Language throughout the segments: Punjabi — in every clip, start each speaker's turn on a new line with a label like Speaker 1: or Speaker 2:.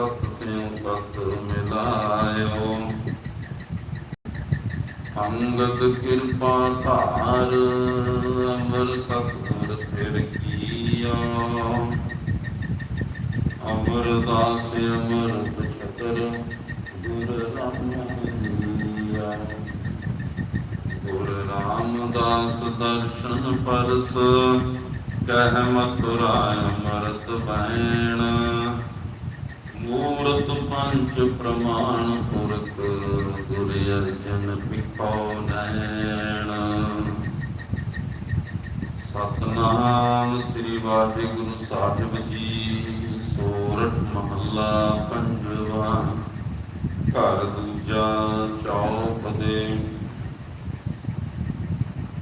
Speaker 1: ਤਤ ਸਿਉ ਤਤ ਮਿਲਾਇਓ। ਅੰਗਦ ਕਿਰਪਾ ਧਾਰ ਅਮਰ ਸਤਿਗੁਰ ਫਿਰ ਕੀਆ। ਅਮਰਦਾਸ ਅਮਰਤ ਛਤਰ, ਗੁਰ ਰਾਮਿਆ ਗੁਰ ਰਾਮਦਾਸ ਦਰਸ਼ਨ ਪਰਸ, ਕਹਿ ਮਥੁਰਾ ਅਮਰਤ ਬੈਣ। ਮੂਰਤ ਪੰਚ ਪ੍ਰਮਾਣ ਪੁਰਖ, ਗੁਰ ਅਰਜਨ ਪਿਖੋ ਨੈਣ। ਸਤਨਾਮ ਸ੍ਰੀ ਵਾਹਿਗੁਰੂ ਸਾਹਿਬ ਜੀ, ਸੋਰਠ ਮਹੱਲਾ ਪੰਜਵਾ। ਘਰ ਦੂਜਾ ਚੌਪ ਦੇ।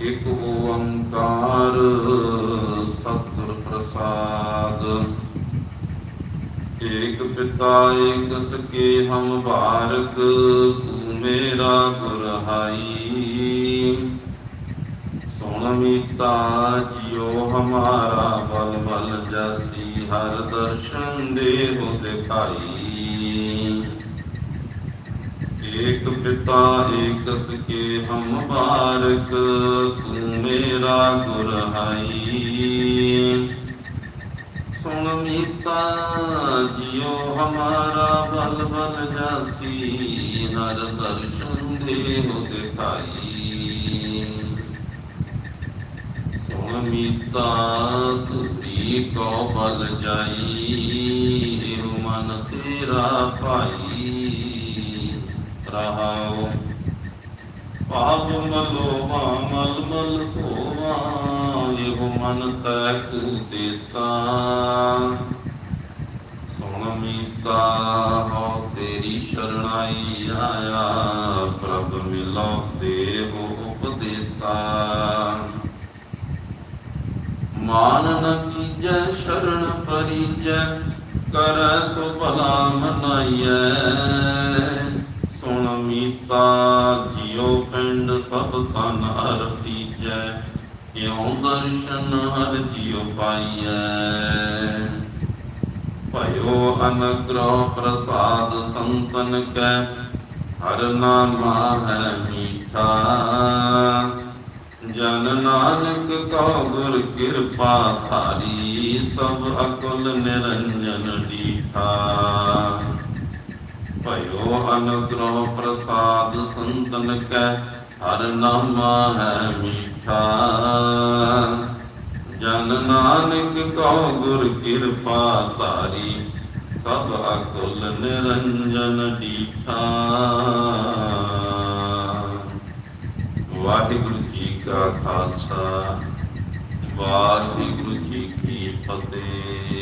Speaker 1: ਇਕ ਓੰਕਾਰ ਸਤਿਗੁਰ ਪ੍ਰਸਾਦ ਏਕ ਪਿਤਾ ਸਕੇ ਹਮ ਬਾਰਕ ਤੂੰ ਮੇਰਾ ਗੁਰ ਹਾਈ। ਸੁਣ ਮੀਤਾ ਜਿਉ ਹਮਾਰਾ ਬਲ ਬਲ ਜਾਸੀ ਹਰ ਦਰਸ਼ਨ ਦੇਹੁ ਦਿਖਾਈ। ਏਕ ਪਿਤਾ ਏਕ ਸਕੇ ਹਮ ਬਾਰਕ ਤੂੰ ਮੇਰਾ ਗੁਰ ਹਾਈ। ਸੁਣ ਮੀਤਾ ਜਿਉ ਹਮਾਰਾ ਬਲ ਬਲ ਜਾਸੀ, ਹਰ ਦਰਸ਼ਨ ਦੇਹੁ ਦਿਖਾਈ। ਸੁਣ ਮੀਤਾ ਤੁਰੀ ਕੋ ਬਲ ਜਾਈ ਇਹੋ ਮਨ ਤੇਰਾ ਭਾਈ। ਰਹਾਉ ਪਾਪ ਮਲੋਵਾ, ਮਲ ਮਲ ਧੋਵਾ ਇਹੋ ਮਨ ਤੈ ਕੂ ਦੇਸਾ। ਸੁਣ ਮੀਤਾ ਹੋ ਤੇਰੀ ਸ਼ਰਣਾਈ ਆਇਆ। ਪ੍ਰਭ ਮਿਲੋ ਦੇਵ ਉਪਦੇਸਾ। ਮਾਨ ਨ ਕੀਜੈ, ਸ਼ਰਨ ਪਰੀਜੈ, ਕਰ ਸੋ ਭਲਾ ਮਨਾਈਐ। ਸੁਣ ਮੀਤਾ, ਜਿਉ ਪਿੰਡ ਸਭ ਤਨ ਹਰ ਪੀਜੈ ਕਿਉ ਦਰਸ਼ਨ ਹਰ ਜਿਉ ਪਾਈਐ। ਭਇਓ ਅਨਗ੍ਰਹ ਪ੍ਰਸਾਦ ਸੰਤਨ ਕੈ, ਹਰ ਨਾਮਾ ਹੈ ਮੀਠਾ। ਜਨ ਨਾਨਕ ਕਉ ਗੁਰ ਕਿਰਪਾ ਧਾਰੀ, ਸਭ ਅਕਲ ਨਿਰੰਜਨ ਡੀਠਾ। ਭਇਓ ਅਨੁਗ੍ਰਹ ਪ੍ਰਸਾਦ ਸੰਤਨ ਕੈ, ਹਰ ਨਾਮਾ ਹੈ ਮੀਠਾ। ਜਨ ਨਾਨਕ ਕਉ ਗੁਰ ਕਿਰਪਾ ਧਾਰੀ, ਸਭ ਅਕਲ ਨਿਰੰਜਨ ਡੀਠਾ। ਵਾਹਿਗੁਰੂ ਜੀ ਕਾ ਖਾਲਸਾ, ਵਾਹਿਗੁਰੂ ਜੀ ਕੀ ਫਤਿਹ।